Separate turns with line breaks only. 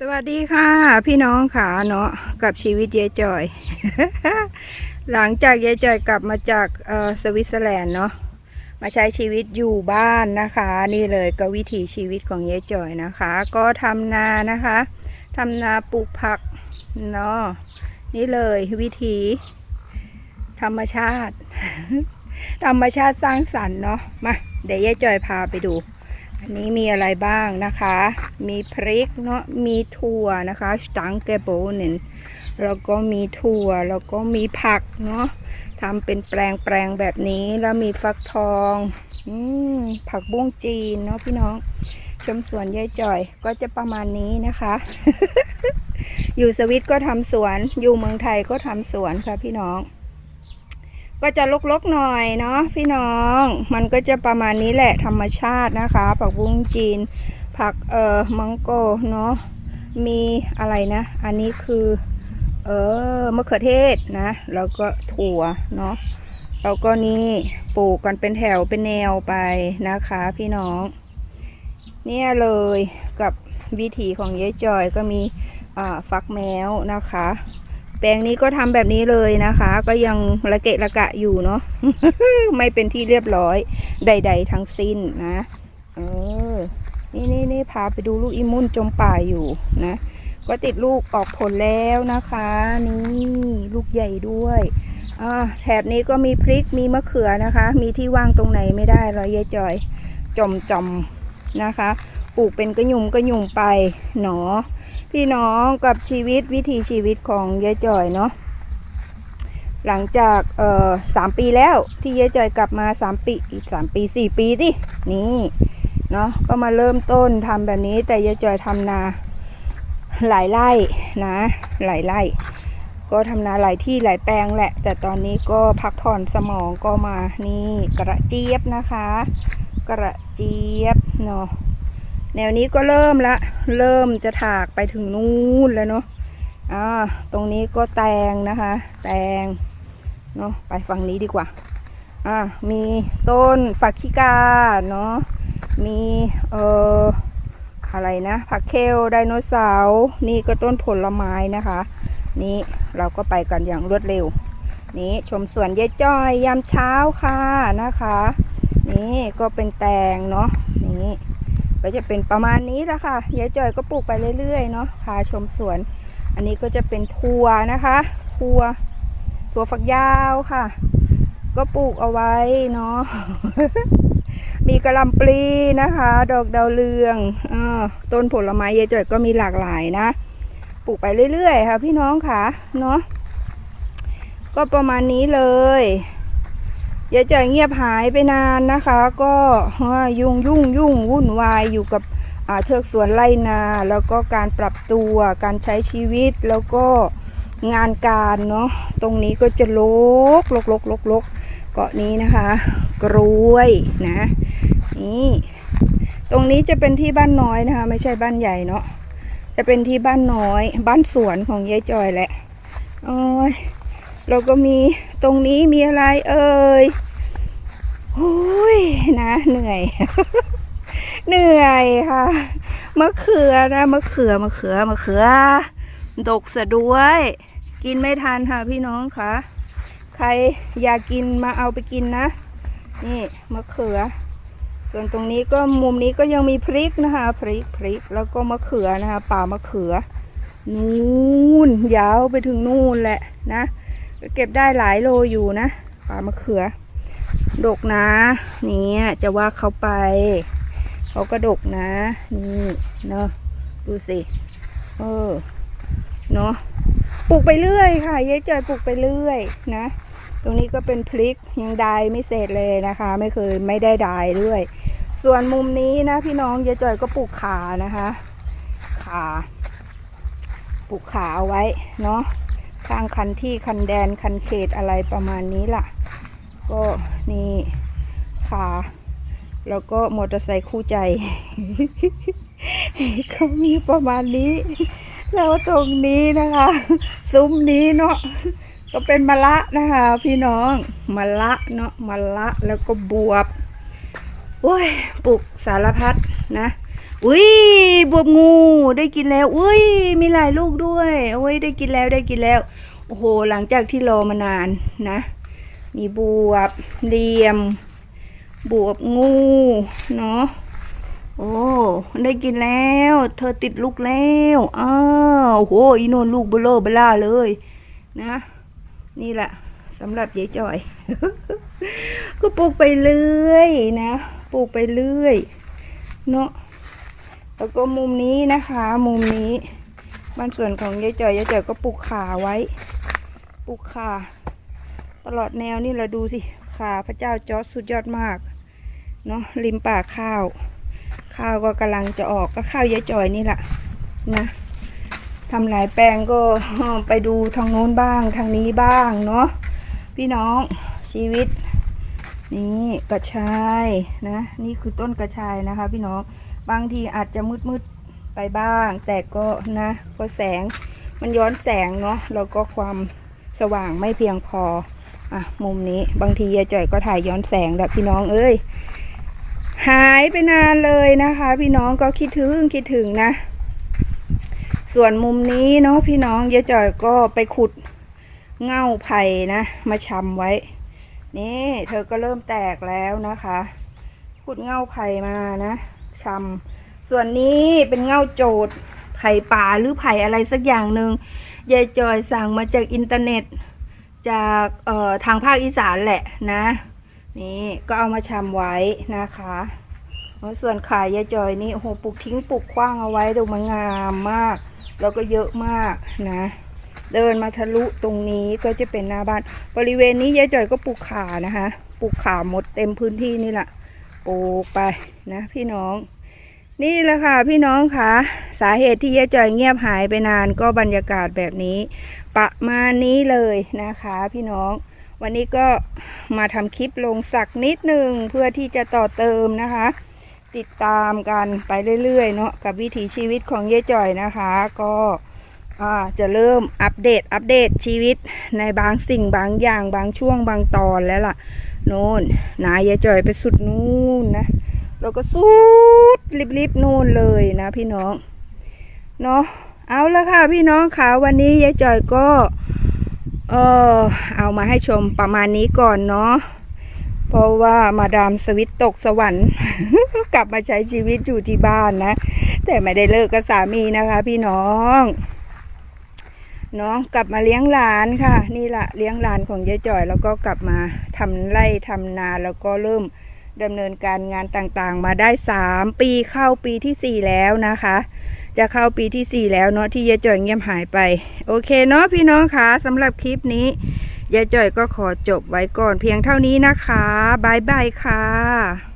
สวัสดีค่ะ พี่น้องค่ะเนาะกับชีวิตยายจอย หลังจากยายจอยกลับมาจากสวิตเซอร์แลนด์เนาะมาใช้ชีวิตอยู่บ้านนะคะ นี่เลยก็วิถีชีวิตของยายจอยนะคะ ก็ทำนานะคะทำนาปลูกผักเนาะนี่เลยวิถีธรรมชาติ ธรรมชาติสร้างสรรค์เนาะมาเดี๋ยวยายจอยพาไปดู อันนี้มีอะไรบ้างนะคะ มีพริกเนาะ มีถั่วนะคะสตังเกโบเนนแล้วก็มีถั่ว แล้วก็มีผักเนาะทำเป็นแปลงแปลงแบบนี้ แล้วมีฟักทองอืมผักบุ้งจีนเนาะพี่น้อง ชมสวนยายจ่อย ก็จะประมาณนี้นะคะ อยู่สวิตก็ทำสวน อยู่เมืองไทยก็ทำสวนค่ะพี่น้อง ก็จะลกๆหน่อยเนาะพี่น้อง มันก็จะประมาณนี้แหละธรรมชาตินะคะ ผักบุ้งจีน ผักเอ่อมังโกเนาะ มีอะไรนะ อันนี้คือเออมะเขือเทศนะ แล้วก็ถั่วเนาะ แล้วก็นี่ปลูกกันเป็นแถวเป็นแนวไปนะคะพี่น้อง เนี่ยเลยกับวิถีของยายจอยก็มีฟักแมวนะคะ แปลงนี้ก็ทำแบบนี้เลยนะคะ ก็ยังระเกะระกะอยู่เนาะไม่เป็นที่เรียบร้อยใด ๆ ทั้งสิ้นนะเออนี่นี่นี่พาไปดูลูกอิมุนจมป่าอยู่นะ ก็ติดลูกออกผลแล้วนะคะ นี่ลูกใหญ่ด้วยแถบนี้ก็มีพริกมีมะเขือนะคะ มีที่ว่างตรงไหนไม่ได้เลยยายจอยจอมจอมๆนะคะ ปลูกเป็นกระยุ่มกระยุ่มไปหนอ พี่น้องกับชีวิตวิถีชีวิตของยายจอยเนาะหลังจากเอ่อสามปีแล้วที่ยายจอยกลับมาสามปีอีกสามปีสี่ปีสินี่เนาะก็มาเริ่มต้นทำแบบนี้แต่ยายจอยทำนาหลายไร่นะหลายไร่ก็ทำนาหลายที่หลายแปลงแหละ แต่ตอนนี้ก็พักผ่อนสมองก็มานี่กระเจี๊ยบนะคะ กระเจี๊ยบเนาะ แนวนี้ก็เริ่มละ เริ่มจะถากไปถึงนู่นแล้วเนาะอ่าตรงนี้ก็แตงนะคะ แตงเนาะไปฝั่งนี้ดีกว่าอ่ามีต้นฝักขี้กาเนาะมีเอ่ออะไรนะผักเคลไดโนเสาร์นี่ก็ต้นผลไม้นะคะ นี่เราก็ไปกันอย่างรวดเร็ว นี่ชมสวนยายจ้อยยามเช้าค่ะนะคะ นี่ก็เป็นแตงเนาะนี่ ก็จะเป็นประมาณนี้แหละค่ะยายจอยก็ปลูกไปเรื่อยๆเนาะพาชมสวน อันนี้ก็จะเป็นถั่วนะคะถั่วถั่วฝักยาวค่ะ ก็ปลูกเอาไว้เนาะมีกระลำปลีนะคะ ดอกดาวเรืองอต้นผลไม้ยายจอยก็มีหลากหลายนะปลูกไปเรื่อยๆค่ะ พี่น้องค่ะเนาะก็ประมาณนี้เลย ยายจ่อยเงียบหายไปนานนะคะ ก็ยุ่งยุ่งยุ่งวุ่นวายอยู่กับเทือกสวนไร่นา แล้วก็การปรับตัวการใช้ชีวิตแล้วก็งานการเนาะตรงนี้ก็จะลกลกลกลกลกเกาะนี้นะคะกล้วยนะนี่ตรงนี้จะเป็นที่บ้านน้อยนะคะ ไม่ใช่บ้านใหญ่เนาะจะเป็นที่บ้านน้อย บ้านสวนของยายจอยแหละโอ้ย แล้วก็มีตรงนี้มีอะไรเอ่ยโอ้ยนะเหนื่อย เหนื่อยค่ะมะเขือนะมะเขือมะเขือมะเขือ ดกซะด้วย กินไม่ทันค่ะพี่น้องค่ะ ใครอยากกินมาเอาไปกินนะ นี่มะเขือ ส่วนตรงนี้ก็มุมนี้ก็ยังมีพริกนะคะพริกพริกแล้วก็มะเขือนะคะป่ามะเขือ นู่นยาวไปถึงนู่นแหละนะ เก็บได้หลายโลอยู่นะป่ามะเขือ ดกนะ นี่จะว่าเขาไป เขาก็ดกนะ นี่เนาะดูสิเออเนาะปลูกไปเรื่อยค่ะยายจอยปลูกไปเรื่อยนะ ตรงนี้ก็เป็นพริกยังดายไม่เสร็จเลยนะคะ ไม่เคยไม่ได้ดายด้วย ส่วนมุมนี้นะพี่น้องยายจอยก็ปลูกขานะคะ ขา ปลูกขาเอาไว้เนาะ ข้างคันที่คันแดนคันเขตอะไรประมาณนี้ล่ะ ก็นี่ขาแล้วก็มอเตอร์ไซค์คู่ใจ ก็มีประมาณนี้ แล้วตรงนี้นะคะ ซุ้มนี้เนาะก็เป็นมะละนะคะ พี่น้องมะละเนาะมะละแล้วก็บวบโอ้ยปลูกสารพัดนะ อุ้ยบวบงูได้กินแล้วอุ้ยมีหลายลูกด้วยโอ้ยได้กินแล้วได้กินแล้วโอ้โหหลังจากที่รอมานานนะ มีบวบเหลียม บวบงูเนาะโอ้ได้กินแล้ว เธอติดลูกแล้วอ้าวโหอีโนนลูกเบลอเบล่าเลยนะ นี่แหละสำหรับยายจอย ก็ปลูกไปเรื่อยนะปลูกไปเรื่อยเนาะ แล้วก็มุมนี้นะคะ มุมนี้บ้านส่วนของยายจอยยายจอยก็ปลูกขาไว้ ปลูกขาตลอดแนวนี่เราดูสิขาพระเจ้าจอร์จสุดยอดมากเนาะริมป่าข้าว ข้าวก็กำลังจะออกก็ข้าวยายจอยนี่แหละนะทำหลายแปลงก็ไปดูทางโน้นบ้างทางนี้บ้างเนาะพี่น้องชีวิต นี่กระชายนะ นี่คือต้นกระชายนะคะ พี่น้อง บางทีอาจจะมืดๆไปบ้าง แต่ก็นะก็แสงมันย้อนแสงเนาะแล้วก็ความสว่างไม่เพียงพออะมุมนี้บางทียายจ่อยก็ถ่ายย้อนแสงแหละพี่น้องเอ้ยหายไปนานเลยนะคะ พี่น้องก็คิดถึงคิดถึงนะ ส่วนมุมนี้เนาะพี่น้องยายจ่อยก็ไปขุดเง่าไผ่นะ มาชำไว้ นี่เธอก็เริ่มแตกแล้วนะคะ ขุดเง่าไผ่มานะ ชำส่วนนี้เป็นเงาโจดไผ่ป่าหรือไผ่อะไรสักอย่างหนึ่งยายจอยสั่งมาจากอินเทอร์เน็ต จากเอ่อทางภาคอีสานแหละนะนี่ก็เอามาชำไว้นะคะส่วนขายยายจอยนี่โอ้โหปลูกทิ้งปลูกขว้างเอาไว้ดูมันงามมาก แล้วก็เยอะมากนะ เดินมาทะลุตรงนี้ก็จะเป็นหน้าบ้าน บริเวณนี้ยายจอยก็ปลูกขานะคะ ปลูกขาหมดเต็มพื้นที่นี่แหละ ปลูกไปนะพี่น้อง นี่แหละค่ะพี่น้องค่ะ สาเหตุที่ยายจอยเงียบหายไปนานก็บรรยากาศแบบนี้ ประมาณนี้เลยนะคะพี่น้อง วันนี้ก็มาทำคลิปลงสักนิดหนึ่งเพื่อที่จะต่อเติมนะคะ ติดตามกันไปเรื่อยๆเนาะกับวิถีชีวิตของยายจ่อยนะคะ ก็จะเริ่มอัปเดตอัปเดตชีวิตในบางสิ่งบางอย่างบางช่วงบางตอนแล้วล่ะ โน่นนายายจ่อยไปสุดนู่นนะแล้วก็สุดริบๆนู่นเลยนะพี่น้องเนาะเอาละค่ะพี่น้องค่ะวันนี้ยายจ่อยก็เออเอามาให้ชมประมาณนี้ก่อนเนาะเพราะว่ามาดามสวิตตกสวรรค์ กลับมาใช้ชีวิตอยู่ที่บ้านนะ แต่ไม่ได้เลิกกับสามีนะคะพี่น้อง นาะกลับมาเลี้ยงหลานค่ะ นี่แหละเลี้ยงหลานของยายจ่อย แล้วก็กลับมาทำไร่ทำนาแล้วก็เริ่มดำเนินการงานต่างๆ มาได้สามปีเข้าปีที่สี่แล้วนะคะ จะเข้าปีที่สี่แล้วเนาะที่ยายจ่อยเงียบหายไป โอเคเนาะพี่น้องคะสำหรับคลิปนี้ยายจ่อยก็ขอจบไว้ก่อนเพียงเท่านี้นะคะบายบายค่ะ